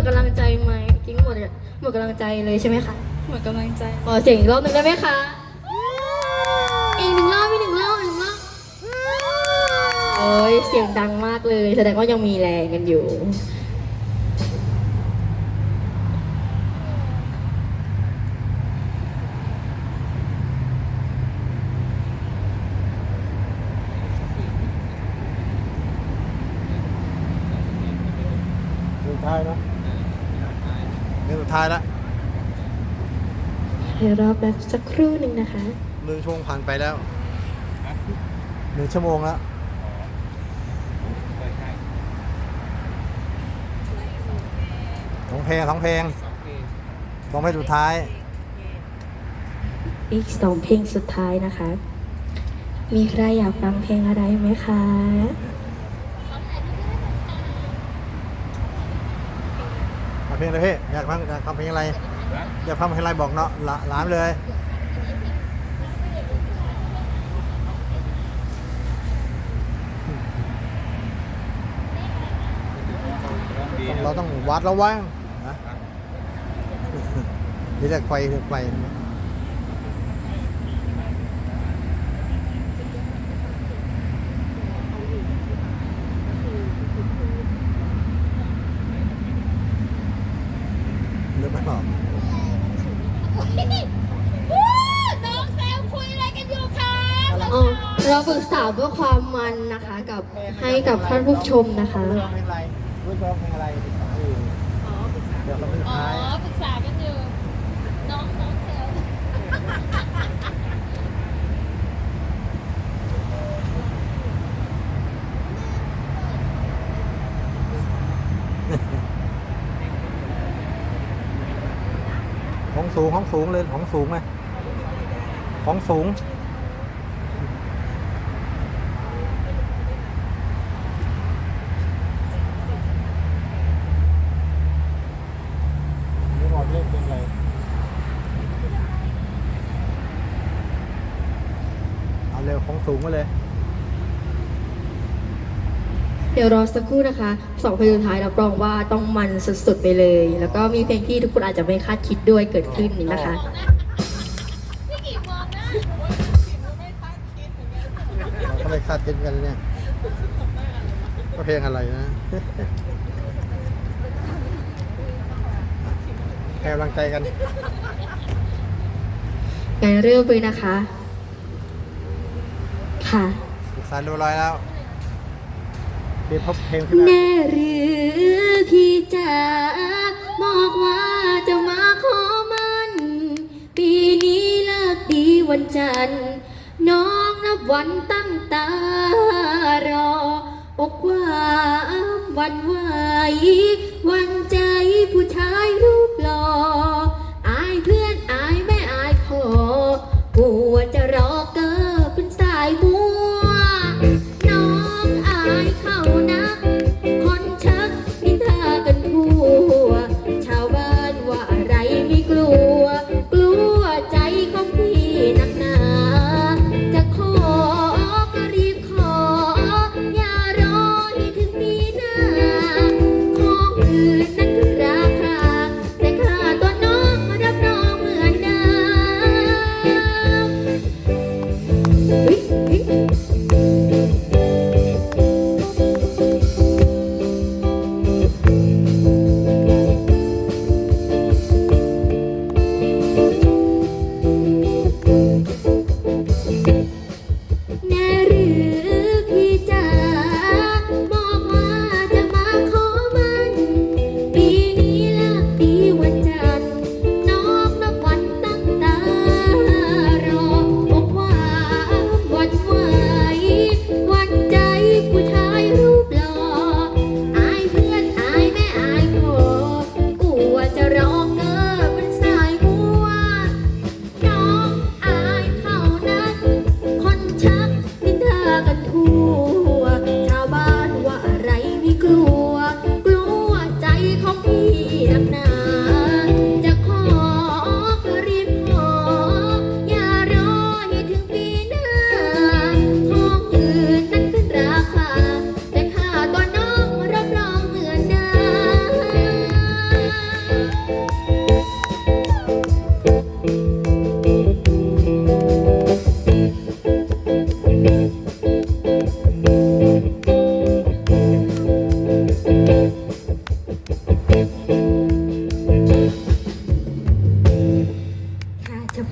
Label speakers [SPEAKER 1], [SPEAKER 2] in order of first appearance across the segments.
[SPEAKER 1] ดกำลังใจไหมกิ้งหมดหมดกำลังใจเลยใช่ไหมคะ
[SPEAKER 2] หมดกำลังใจ
[SPEAKER 1] ขอเสียงอีกรอบหนึ่งได้ไหมคะอีกหนึ่งรอบอีกหนึ่งรอบอีกหนึ่งรอบโอ้ยเสียงดังมากเลย แสดงว่ายังมีแรงกันอยู่
[SPEAKER 3] สุดท้ายนะนี่สุด ท้ายแล้ว
[SPEAKER 1] ให้รอบแบบสักครู่หนึ่งนะคะ
[SPEAKER 3] หนึ่งชั่วโมงผ่านไปแล้วหนึ่งชั่วโมงแล้วสองเพลงสองเพลงสองเพลงสุดท้าย
[SPEAKER 1] อีกสองเพลงสุดท้ายนะคะ มีใครอยากฟังเพลงอะไรไหมคะ
[SPEAKER 3] เอาเพลงเลยพี่อยากฟังอยากฟังเพลงอะไร อยากฟังเพลงอะไรบอกเนาะหลาหลามเลยเราต้องวัดระวังนะนี่เรียกไฟเรียกไฟหรือไม่บอก
[SPEAKER 2] น้องแซวคุยอะไรกันอยู่คะ
[SPEAKER 1] อ๋อเราปรึกษาเพื่อความมันนะคะกับให้กับท่านผู้ชมนะคะ
[SPEAKER 3] เรื่องเพลงอะไรรู้ร้องเพลงอะไรเดี๋ยวเราไป
[SPEAKER 2] อ๋อ
[SPEAKER 3] ท้าย
[SPEAKER 2] ปรึกษากันอยู่ น้องน้องแซว
[SPEAKER 3] ของ สูงของสูงเลยของสูงไหมของสูง นี่หมดเลขเป็นไรเอาเร็วของสูงมาเลย
[SPEAKER 1] เดี๋ยวรอสักครู่นะคะสองเพลงสุดท้ายรับรองว่าต้องมันสุดๆไปเลย แล้วก็มีเพลงที่ทุกคนอาจจะไม่คาดคิดด้วยเกิดขึ้นนี่นะคะ
[SPEAKER 2] พี่กี่มองหน้า
[SPEAKER 3] เราก็ไม่คาดคิดกันเนี่ยว่าเพลงอะไรนะให้กำลังใจกัน
[SPEAKER 1] งั้นเริ่มเลยนะคะ ค่ะ
[SPEAKER 3] ศึกษาเรียบร้อยแล้ว เดี๋ยวพบเพลงขึ้นมา
[SPEAKER 1] แน่หรือพี่จะบอกว่าจะมาขอมัน ปีนี้เลิกดีวันจันทร์น้องนับวันตั้งตารอ อกหวาวันไหววันใจผู้ชายรูปหล่อ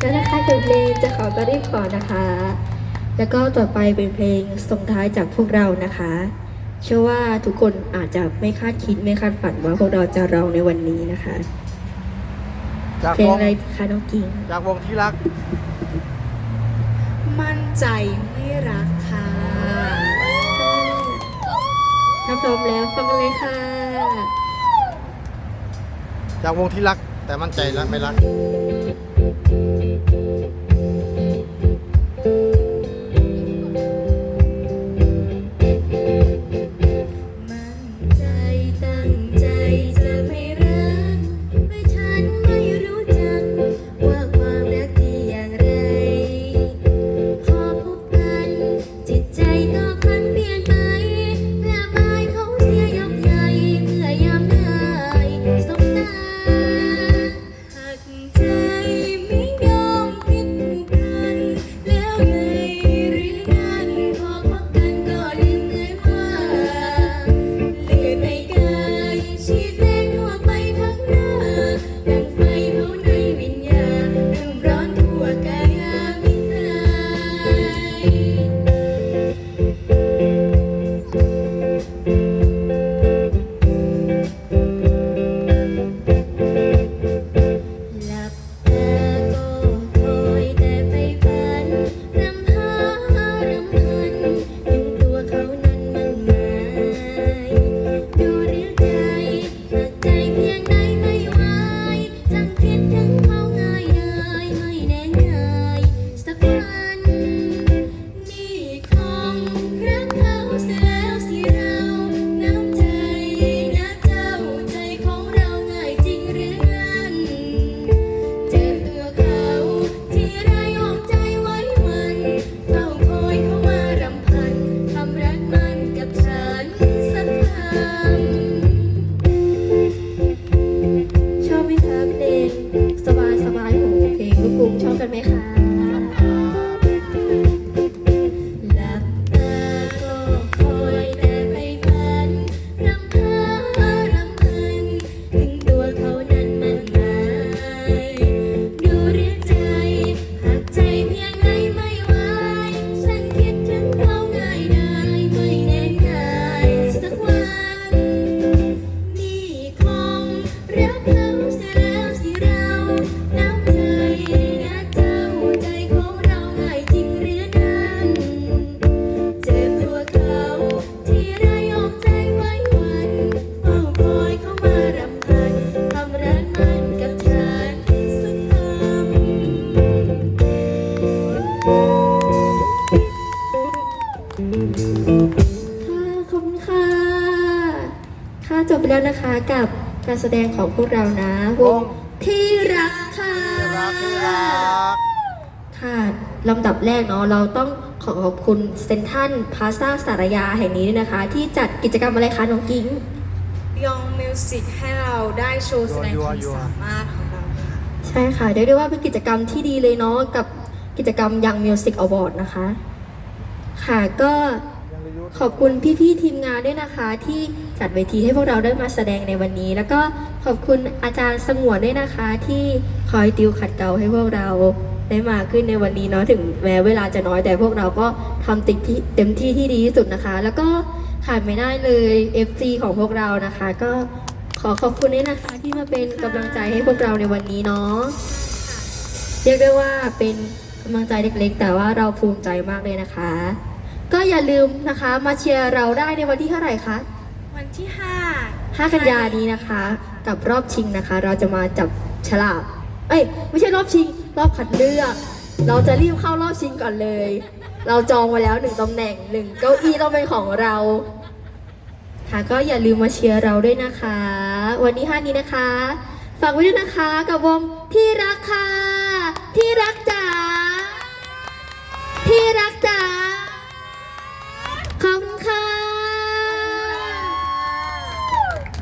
[SPEAKER 1] ก็รีบขอนะคะ แล้วก็ต่อไปเป็นเพลงส่งท้ายจากพวกเรานะคะ เชื่อว่าทุกคนอาจจะไม่คาดคิดไม่คาดฝันว่าพวกเราจะร้องในวันนี้นะคะ
[SPEAKER 3] จาก
[SPEAKER 1] เพลง
[SPEAKER 3] วง
[SPEAKER 1] อะไรคะน้องกิง
[SPEAKER 3] จากวงที่รัก
[SPEAKER 2] มั่นใจไม่รักค่ะ
[SPEAKER 1] ถ้าพร้อมแล้วฟังกันเลยค่ะ
[SPEAKER 3] จากวงที่รัก แต่มั่นใจแล้วไม่รัก
[SPEAKER 1] มั่ จบไปแล้วนะคะกับการแสดงของพวกเรานะวงที่รักค่ะ
[SPEAKER 3] ที่รักที่รัก
[SPEAKER 1] ค่ะลำดับแรกเนาะเราต้องขอขอบคุณเซนทรันพาซาสารยาแห่งนี้ด้วยนะคะ ที่จัดกิจกรรมอะไรคะน้องกิ้ง
[SPEAKER 2] ยองมิวสิกให้เราได้โชว์แสดงความสามารถของเราค่ะ
[SPEAKER 1] ใช่ค่ะเรียกได้ว่าเป็นกิจกรรมที่ดีเลยเนาะกับกิจกรรมยังมิวสิกอวอร์ดนะคะ ค่ะก็ ขอบคุณพี่ๆทีมงานด้วยนะคะ ที่จัดเวทีให้พวกเราได้มาแสดงในวันนี้ แล้วก็ขอบคุณอาจารย์สงวนด้วยนะคะ ที่คอยติวขัดเกลาให้พวกเราได้มาขึ้นในวันนี้เนาะถึงแม้เวลาจะน้อยแต่พวกเราก็ทำเต็มที่เต็มที่ที่ดีที่สุดนะคะ แล้วก็ขาดไม่ได้เลย FC ของพวกเรานะคะ ก็ขอขอบคุณด้วยนะคะที่มาเป็นกำลังใจให้พวกเราในวันนี้เนาะเรียกได้ว่าเป็นกำลังใจเล็กๆ แต่ว่าเราภูมิใจมากเลยนะคะ ก็อย่าลืมนะคะ มาเชียร์เราได้ในวันที่เท่าไหร่คะ
[SPEAKER 2] วันที่
[SPEAKER 1] 5กันยานี้นะคะ กับรอบชิงนะคะ เราจะมาจับฉลากเอ้ยไม่ใช่รอบชิง รอบคัดเลือก เราจะรีบเข้ารอบชิงก่อนเลย เราจองไว้แล้วหนึ่งตำแหน่งหนึ่งเก้าอี้ต้องเป็นของเรา ค่ะก็อย่าลืมมาเชียร์เราด้วยนะคะ วันที่5นี้นะคะ ฝากไว้ด้วยนะคะกับวงที่รักค่ะที่รักจ๋าที่รักจ๋า